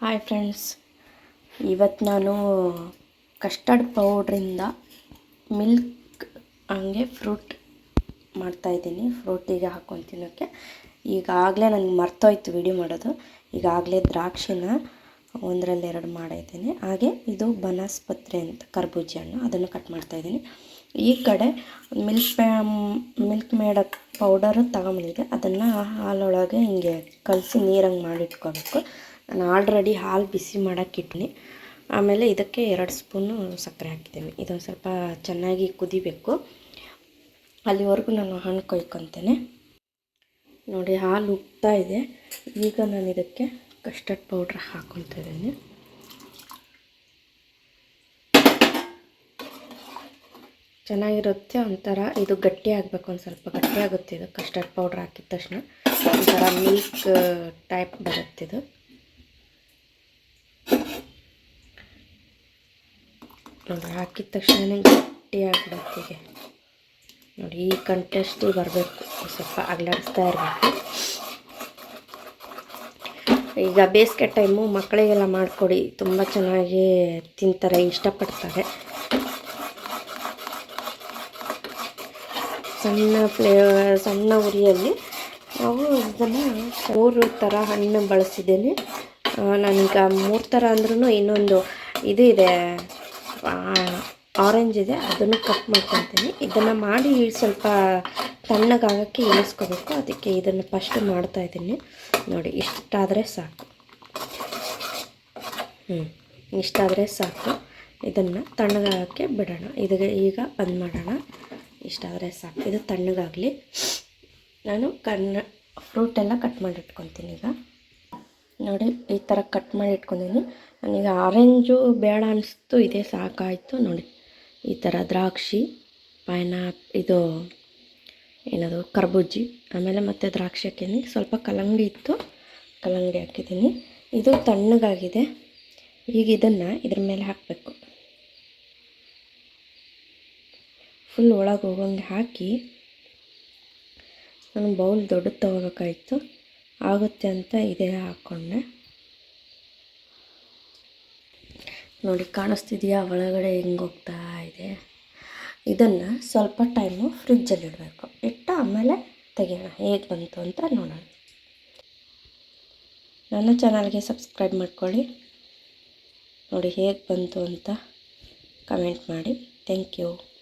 Hi friends ಇವತ್ತು ನಾನು custard ಪೌಡ್ರಿಂದ ಮಿಲ್ಕ್ ಹಂಗೆ ಫ್ರೂಟ್ ಮಾಡ್ತಾಯಿದ್ದೀನಿ ಫ್ರೂಟಿಗೆ ಹಾಕೊಂಡು ತಿನ್ನೋಕ್ಕೆ ಈಗಾಗಲೇ ನನಗೆ ಮರ್ತೋಯ್ತು ವಿಡಿಯೋ ಮಾಡೋದು. ಈಗಾಗಲೇ ದ್ರಾಕ್ಷಿನ ಒಂದರಲ್ಲಿ ಎರಡು ಮಾಡಿದ್ದೀನಿ. ಹಾಗೆ ಇದು ಬನಸ್ಪತ್ರೆ ಅಂತ ಕರ್ಬೂಜಿ ಹಣ್ಣು. ಅದನ್ನು ಕಟ್ ಮಾಡ್ತಾಯಿದ್ದೀನಿ ಈ ಕಡೆ ಮಿಲ್ಕ್ ಮಿಲ್ಕ್ ಮೇಡ ಪೌಡರು ತಗೊಂಬಂದಿದೆ ಅದನ್ನು ಹಾಲೊಳಗೆ ಹಿಂಗೆ ಕಲಸಿ ನೀರಂಗೆ ಮಾಡಿಟ್ಕೋಬೇಕು ನಾನು ಆಲ್ರೆಡಿ ಹಾಲು ಬಿಸಿ ಮಾಡೋಕ್ಕಿಟ್ನಿ ಆಮೇಲೆ ಇದಕ್ಕೆ ಎರಡು ಸ್ಪೂನು ಸಕ್ಕರೆ ಹಾಕಿದ್ದೀನಿ. ಇದೊಂದು ಸ್ವಲ್ಪ ಚೆನ್ನಾಗಿ ಕುದಿಬೇಕು. ಅಲ್ಲಿವರೆಗೂ ನಾನು ಹಣ್ಣು ಕೊಯ್ಕೊತೇನೆ. ನೋಡಿ, ಹಾಲು ಉಗ್ತಾ ಇದೆ. ಈಗ ನಾನು ಇದಕ್ಕೆ ಕಸ್ಟರ್ಡ್ ಪೌಡ್ರ್ ಹಾಕ್ಕೊತಾ ಚೆನ್ನಾಗಿರುತ್ತೆ ಒಂಥರ. ಇದು ಗಟ್ಟಿ ಆಗಬೇಕು, ಒಂದು ಸ್ವಲ್ಪ ಗಟ್ಟಿ ಆಗುತ್ತೆ ಇದು. ಕಸ್ಟರ್ಡ್ ಪೌಡ್ರ್ ಹಾಕಿದ ತಕ್ಷಣ ಒಂಥರ ಮಿಲ್ಕ್ ಟೈಪ್ ಬರುತ್ತೆ ಇದು. ನೋಡಿ, ಹಾಕಿದ ತಕ್ಷಣ ಗಟ್ಟಿ ಹೀಗೆ ನೋಡಿ, ಈ ಕಂಟೆಸ್ಟಿಗೆ ಬರಬೇಕು. ಸ್ವಲ್ಪ ಅಗ್ಲಾಡಿಸ್ತಾ ಇರಬೇಕು. ಈಗ ಬೇಸಿಗೆ ಟೈಮು ಮಕ್ಕಳಿಗೆಲ್ಲ ಮಾಡಿಕೊಡಿ. ತುಂಬ ಚೆನ್ನಾಗಿ ತಿಂತಾರೆ, ಇಷ್ಟಪಡ್ತಾರೆ. ಸಣ್ಣ ಫ್ಲೇ ಸಣ್ಣ ಉರಿಯಲ್ಲಿ ನಾವು ಇದನ್ನು ಮೂರು ಥರ ಹಣ್ಣು ಬಳಸಿದ್ದೀನಿ. ನಾನೀಗ ಮೂರು ಥರ ಅಂದ್ರೂ ಇನ್ನೊಂದು ಇದು ಇದೆ. ಆರೆಂಜ್ ಇದೆ, ಅದನ್ನು ಕಟ್ ಮಾಡ್ಕೊತೀನಿ ಇದನ್ನು ಮಾಡಿ ಸ್ವಲ್ಪ ತಣ್ಣಗಾಗೋಕ್ಕೆ ಇಳಿಸ್ಕೋಬೇಕು. ಅದಕ್ಕೆ ಇದನ್ನು ಫಸ್ಟ್ ಮಾಡ್ತಾಯಿದ್ದೀನಿ ನೋಡಿ, ಇಷ್ಟಾದರೆ ಸಾಕು. ಹ್ಞೂ ಇಷ್ಟಾದರೆ ಸಾಕು. ಇದನ್ನು ತಣ್ಣಗಾಗೋಕ್ಕೆ ಬಿಡೋಣ. ಇದಕ್ಕೆ ಈಗ ಬಂದ್ ಮಾಡೋಣ. ಇಷ್ಟಾದರೆ ಸಾಕು. ಇದು ತಣ್ಣಗಾಗಲಿ. ನಾನು ಕಣ್ಣ ಫ್ರೂಟೆಲ್ಲ ಕಟ್ ಮಾಡಿಟ್ಕೊತೀನಿ ಈಗ. ನೋಡಿ, ಈ ಥರ ಕಟ್ ಮಾಡಿ ಇಟ್ಕೊಂಡಿದ್ದೀನಿ. ನನಗೆ ಆರೆಂಜು ಬೇಡ ಅನಿಸ್ತು, ಇದೇ ಸಾಕಾಯಿತು ನೋಡಿ. ಈ ಥರ ದ್ರಾಕ್ಷಿ ಪೈನಾಪ್ ಇದು ಏನದು, ಕರ್ಬೂಜಿ, ಆಮೇಲೆ ಮತ್ತೆ ದ್ರಾಕ್ಷಿ ಹಾಕಿದ್ದೀನಿ. ಸ್ವಲ್ಪ ಕಲ್ಲಂಗಡಿ ಇತ್ತು, ಕಲ್ಲಂಗಡಿ ಹಾಕಿದ್ದೀನಿ. ಇದು ತಣ್ಣಗಾಗಿದೆ. ಈಗ ಇದನ್ನು ಇದ್ರ ಮೇಲೆ ಹಾಕಬೇಕು. ಫುಲ್ ಒಳಗೆ ಹೋಗಂಗೆ ಹಾಕಿ, ನಾನು ಬೌಲ್ ದೊಡ್ಡದು ತೊಗೋಬೇಕಾಯ್ತು. ಆಗುತ್ತೆ ಅಂತ ಇದೇ ಹಾಕ್ಕೊಂಡೆ ನೋಡಿ, ಕಾಣಿಸ್ತಿದೆಯಾ? ಒಳಗಡೆ ಹೆಂಗೆ ಹೋಗ್ತಾ ಇದೆ? ಇದನ್ನು ಸ್ವಲ್ಪ ಟೈಮು ಫ್ರಿಜ್ಜಲ್ಲಿ ಇಡಬೇಕು. ಇಟ್ಟು ಆಮೇಲೆ ತೆಗೆಯೋಣ. ಹೇಗೆ ಬಂತು ಅಂತ ನೋಡೋಣ. ನನ್ನ ಚಾನಲ್ಗೆ ಸಬ್ಸ್ಕ್ರೈಬ್ ಮಾಡ್ಕೊಳ್ಳಿ. ನೋಡಿ, ಹೇಗೆ ಬಂತು ಅಂತ ಕಮೆಂಟ್ ಮಾಡಿ. Thank you.